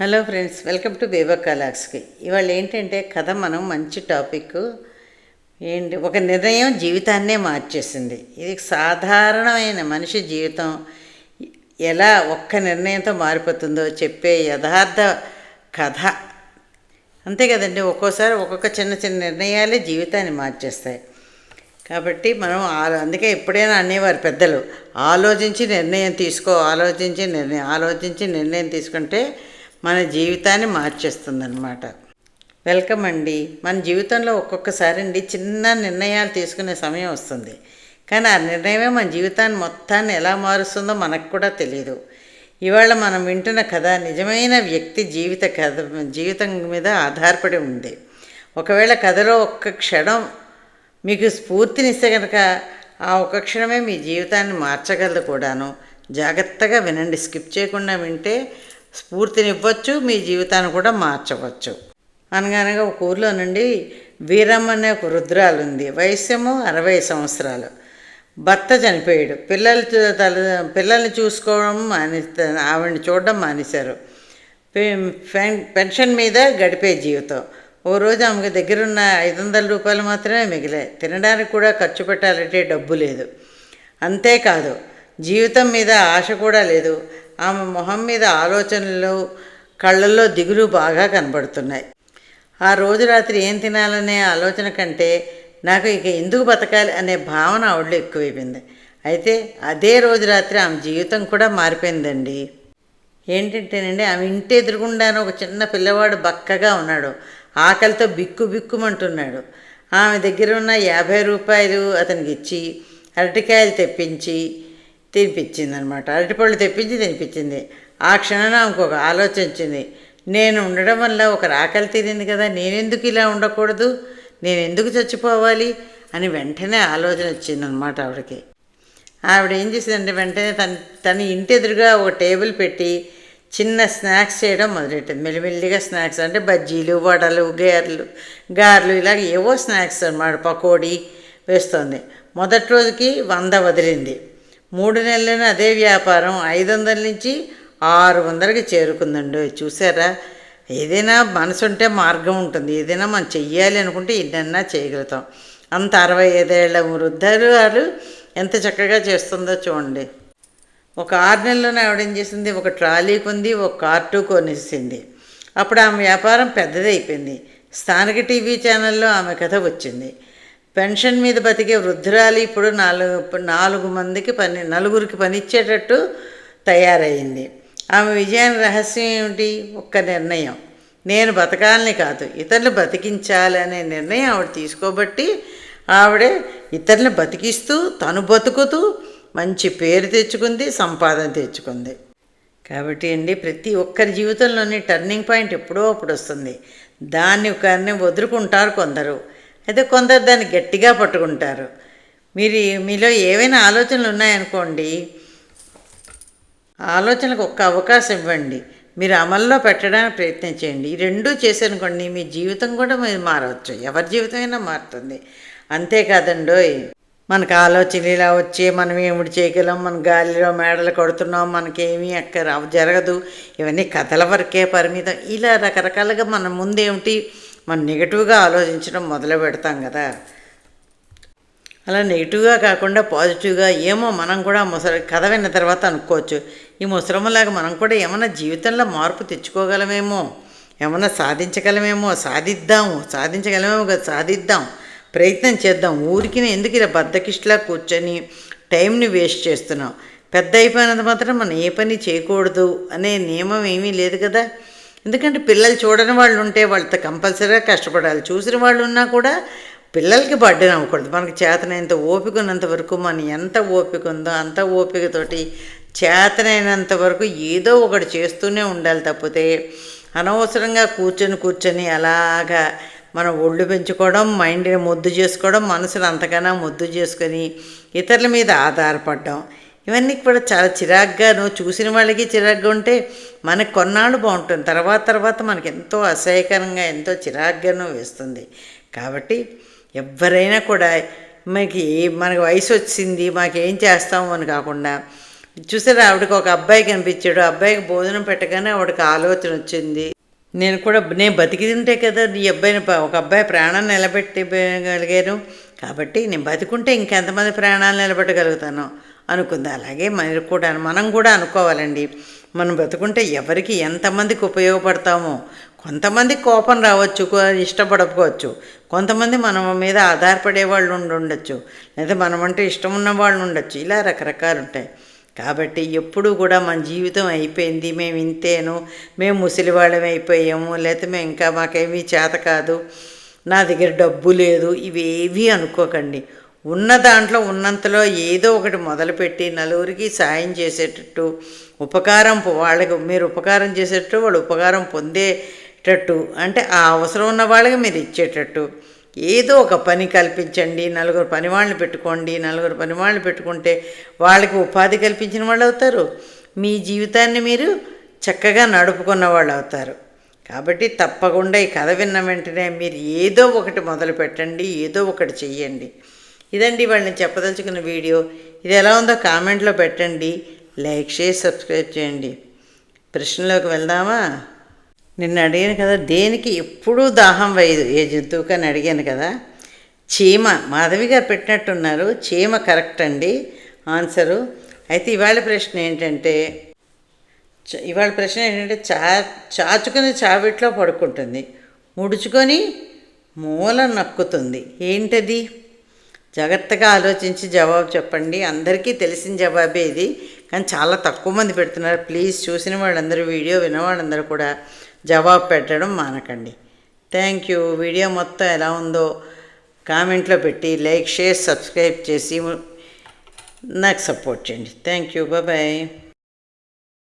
Hello friends welcome to బేబా కలాక్స్కి. ఇవాళ ఏంటంటే కథ మనం మంచి టాపిక్. ఏంటి ఒక నిర్ణయం జీవితాన్నే మార్చేసింది. ఇది సాధారణమైన మనిషి జీవితం. ఎలా ఒక్క నిర్ణయంతో మారిపోతుందో చెప్పే యథార్థ కథ. అంతే కదండి ఒక్కోసారి ఒక్కొక్క చిన్న చిన్న నిర్ణయాలే జీవితాన్ని మార్చేస్తాయి. కాబట్టి మనం ఆ- అందుకే ఎప్పుడైనా అనేవారు పెద్దలు ఆలోచించి నిర్ణయం తీసుకో ఆలోచించి నిర్ణయం ఆలోచించి నిర్ణయం తీసుకుంటే మన జీవితాన్ని మార్చేస్తుందన్నమాట. వెల్కమ్ అండి. మన జీవితంలో ఒక్కొక్కసారి అండి చిన్న నిర్ణయాలు తీసుకునే సమయం వస్తుంది. కానీ ఆ నిర్ణయమే మన జీవితాన్ని మొత్తాన్ని ఎలా మారుస్తుందో మనకు కూడా తెలియదు ఇవాళ మనం వింటున్న కథ నిజమైన వ్యక్తి జీవిత కథ జీవితం మీద ఆధారపడి ఉంది. ఒకవేళ కథలో ఒక్క క్షణం మీకు స్ఫూర్తినిస్తే కనుక ఆ ఒక్క క్షణమే మీ జీవితాన్ని మార్చగలదు కూడాను. జాగ్రత్తగా వినండి. స్కిప్ చేయకుండా వింటే స్ఫూర్తినివ్వచ్చు మీ జీవితాన్ని కూడా మార్చవచ్చు. అనగానగా ఒక ఊర్లో నుండి వీరమ్మ అనే ఒక రుద్రాలు ఉంది వయస్సేమో అరవై సంవత్సరాలు. భర్త చనిపోయాడు. పిల్లలు తల పిల్లల్ని చూసుకోవడం మాని ఆవిడని చూడడం మానేశారు. పె- పెన్- పెన్షన్ మీద గడిపే జీవితం. ఓ రోజు ఆమెకు దగ్గరున్న ఐదు వందల రూపాయలు మాత్రమే మిగిలాయి. తినడానికి కూడా ఖర్చు పెట్టాలంటే డబ్బు లేదు. అంతేకాదు జీవితం మీద ఆశ కూడా లేదు. ఆమె మొహం మీద ఆలోచనలు కళ్ళల్లో దిగులు బాగా కనబడుతున్నాయి. ఆ రోజు రాత్రి ఏం తినాలనే ఆలోచన కంటే నాకు ఇక ఎందుకు బతకాలి అనే భావన ఆవిడలో ఎక్కువైపోయింది. అయితే అదే రోజు రాత్రి ఆమె జీవితం కూడా మారిపోయిందండి. ఏంటంటేనండి ఆమె ఇంటి ఎదురుగుండాను ఒక చిన్న పిల్లవాడు బక్కగా ఉన్నాడు. ఆకలితో బిక్కు బిక్కుమంటున్నాడు. ఆమె దగ్గర ఉన్న యాభై రూపాయలు అతనికి ఇచ్చి అరటికాయలు తెప్పించి తినిపించింది అనమాట అరటిపళ్ళు తెప్పించి తినిపించింది. ఆ క్షణాన ఇంకొక ఆలోచన వచ్చింది. నేను ఉండడం వల్ల ఒక ఆకలి తీరింది కదా నేనెందుకు ఇలా ఉండకూడదు? నేను ఎందుకు చచ్చిపోవాలి? అని వెంటనే ఆలోచన వచ్చిందనమాట ఆవిడకి. ఆవిడ ఏం చేసిందంటే వెంటనే తన తన ఇంటి ఎదురుగా ఒక టేబుల్ పెట్టి చిన్న స్నాక్స్ చేయడం మొదలెట్టింది. మెల్లిమెల్లిగా స్నాక్స్ అంటే బజ్జీలు వడలు గేర్లు గారెలు ఇలాగ ఏవో స్నాక్స్ అన్నమాట పకోడీ వేస్తుంది. మొదటి రోజుకి వంద వదిలింది. మూడు నెలలైన అదే వ్యాపారం. ఐదు వందల నుంచి ఆరు వందలకి చేరుకుందండి. చూసారా ఏదైనా మనసు ఉంటే మార్గం ఉంటుంది. ఏదైనా మనం చెయ్యాలి అనుకుంటే ఎన్నన్నా చేయగలుగుతాం. అంత అరవై ఐదేళ్ళ వృద్ధులు వారు ఎంత చక్కగా చేస్తుందో చూడండి. ఒక ఆరు నెలలోనే ఆవిడ ఏం చేసింది? ఒక ట్రాలీ కొంది ఒక కార్టు కొనేసింది. అప్పుడు ఆమె వ్యాపారం పెద్దదైపోయింది. స్థానిక టీవీ ఛానల్లో ఆమె కథ వచ్చింది. పెన్షన్ మీద బతికే వృద్ధురాలు ఇప్పుడు నాలుగు నాలుగు మందికి పని నలుగురికి పనిచ్చేటట్టు తయారైంది. తయారయ్యింది ఆమె విజయాన్ని రహస్యం ఏమిటి? ఒక్క నిర్ణయం. నేను బతకాలని కాదు ఇతరులు బతికించాలనే నిర్ణయం ఆవిడ తీసుకోబట్టి ఆవిడే ఇతరులను బతికిస్తూ తను బతుకుతూ మంచి పేరు తెచ్చుకుంది సంపాదన తెచ్చుకుంది. కాబట్టి అండి ప్రతి ఒక్కరి జీవితంలోని టర్నింగ్ పాయింట్ ఎప్పుడో అప్పుడు వస్తుంది. దాన్ని ఒకరిని వదులుకుంటారు కొందరు. అయితే కొందరు దాన్ని గట్టిగా పట్టుకుంటారు. మీరు మీలో ఏవైనా ఆలోచనలు ఉన్నాయనుకోండి ఆలోచనకు ఒక్క అవకాశం ఇవ్వండి. మీరు అమల్లో పెట్టడానికి ప్రయత్నం చేయండి. ఈ రెండూ చేశారనుకోండి మీ జీవితం కూడా మీరు మారవచ్చు. ఎవరి జీవితమైనా మారుతుంది. అంతేకాదండోయ్ మనకు ఆలోచనలు ఇలా వచ్చి మనం ఏమిటి చేయగలం మన గాలిలో మేడలు కొడుతున్నాం మనకేమీ అక్కడ జరగదు. ఇవన్నీ కథల వరకే పరిమితం. ఇలా రకరకాలుగా మన ముందేమిటి? మనం నెగిటివ్గా ఆలోచించడం మొదలు పెడతాం కదా. అలా నెగిటివ్గా కాకుండా పాజిటివ్గా ఏమో మనం కూడా ముసలి కథ విన్న తర్వాత అనుకోవచ్చు. ఈ ముసలమ్మలాగా మనం కూడా ఏమైనా జీవితంలో మార్పు తెచ్చుకోగలమేమో ఏమైనా సాధించగలమేమో సాధిద్దాము సాధించగలమేమో కదా సాధిద్దాం ప్రయత్నం చేద్దాం. ఊరికి ఎందుకు ఇలా బద్దకిష్లా కూర్చొని టైంని వేస్ట్ చేస్తున్నాం పెద్ద అయిపోయినంత మాత్రం మనం ఏ పని చేయకూడదు అనే నియమం ఏమీ లేదు కదా. ఎందుకంటే పిల్లలు చూడని వాళ్ళు ఉంటే వాళ్ళతో కంపల్సరీగా కష్టపడాలి. చూసిన వాళ్ళు ఉన్నా కూడా పిల్లలకి బర్డెన్ అవ్వకూడదు. మనకి చేతనైనంత ఓపిక ఉన్నంత వరకు మనం ఎంత ఓపిక ఉందో అంత ఓపికతోటి చేతనైనంత వరకు ఏదో ఒకటి చేస్తూనే ఉండాలి తప్పితే అనవసరంగా కూర్చొని కూర్చొని అలాగా మనం ఒళ్ళు పెంచుకోవడం మైండ్ని ముద్దు చేసుకోవడం మనసును అంతకన్నా ముద్దు చేసుకొని ఇతరుల మీద ఆధారపడడం ఇవన్నీ కూడా చాలా చిరాగ్గాను. చూసిన వాళ్ళకి చిరాగ్గా ఉంటే మనకు కొన్నాళ్ళు బాగుంటుంది. తర్వాత తర్వాత మనకి ఎంతో అసహ్యకరంగా ఎంతో చిరాగ్గాను వేస్తుంది. కాబట్టి ఎవరైనా కూడా మనకి మనకి వయసు వచ్చింది మాకేం చేస్తాము అని కాకుండా చూసారా ఆవిడకి ఒక అబ్బాయి కనిపించాడు. ఆ అబ్బాయికి భోజనం పెట్టగానే ఆవిడకి ఆలోచన వచ్చింది. నేను కూడా నేను బతికి తింటే కదా ఈ అబ్బాయిని ఒక అబ్బాయి ప్రాణాన్ని నిలబెట్టగలిగాను. కాబట్టి నేను బతికుంటే ఇంకెంతమంది ప్రాణాలు నిలబెట్టగలుగుతాను? అనుకుంది. అలాగే మరి కూడా మనం కూడా అనుకోవాలండి. మనం బ్రతుకుంటే ఎవరికి ఎంతమందికి ఉపయోగపడతామో కొంతమంది కోపం రావచ్చు ఇష్టపడకపోవచ్చు. కొంతమంది మన మీద ఆధారపడే వాళ్ళు ఉండొచ్చు. లేదా మనమంటే ఇష్టం ఉన్న వాళ్ళు ఉండొచ్చు. ఇలా రకరకాలు ఉంటాయి. కాబట్టి ఎప్పుడు కూడా మన జీవితం అయిపోయింది. మేము ఇంతేను. మేము ముసలి వాళ్ళం అయిపోయాము. లేకపోతే మేము ఇంకా మాకేమీ చేత కాదు. నా దగ్గర డబ్బు లేదు. ఇవేవి అనుకోకండి. ఉన్న దాంట్లో ఉన్నంతలో ఏదో ఒకటి మొదలుపెట్టి నలుగురికి సాయం చేసేటట్టు ఉపకారం వాళ్ళకి మీరు ఉపకారం చేసేటట్టు వాళ్ళు ఉపకారం పొందేటట్టు అంటే ఆ అవసరం ఉన్న వాళ్ళకి మీరు ఇచ్చేటట్టు. ఏదో ఒక పని కల్పించండి నలుగురు పని వాళ్ళని పెట్టుకోండి నలుగురు పని వాళ్ళని పెట్టుకుంటే వాళ్ళకి ఉపాధి కల్పించిన వాళ్ళు అవుతారు. మీ జీవితాన్ని మీరు చక్కగా నడుపుకున్న వాళ్ళు అవుతారు. కాబట్టి తప్పకుండా ఈ కథ విన్న వెంటనే మీరు ఏదో ఒకటి మొదలు పెట్టండి ఏదో ఒకటి చెయ్యండి. ఇదండి వాళ్ళని చెప్పదలుచుకున్న వీడియో. ఇది ఎలా ఉందో కామెంట్లో పెట్టండి. లైక్ చేసి సబ్స్క్రైబ్ చేయండి. ప్రశ్నలోకి వెళ్దామా? నిన్న అడిగాను కదా దేనికి ఎప్పుడూ దాహం వేయదు? ఏ జంతువుకి అని అడిగాను కదా. చీమ మాధవి గారు పెట్టినట్టున్నారు. చీమ కరెక్ట్ అండి. ఆన్సరు. అయితే ఇవాళ ప్రశ్న ఏంటంటే చ- ఇవాళ ప్రశ్న ఏంటంటే చా చాచుకుని చావిట్లో పడుకుంటుంది. ముడుచుకొని మూల నక్కుతుంది. ఏంటది? జాగ్రత్తగా ఆలోచించి జవాబు చెప్పండి. అందరికీ తెలిసిన జవాబే ఇది. కానీ చాలా తక్కువ మంది పెడుతున్నారు. ప్లీజ్ చూసిన వాళ్ళందరూ వీడియో విన్నవాళ్ళందరూ కూడా జవాబు పెట్టడం మానకండి. Thank you. వీడియో మొత్తం ఎలా ఉందో కామెంట్లో పెట్టి లైక్ షేర్ సబ్స్క్రైబ్ చేసి నాకు సపోర్ట్ చేయండి. Thank you. బాయ్.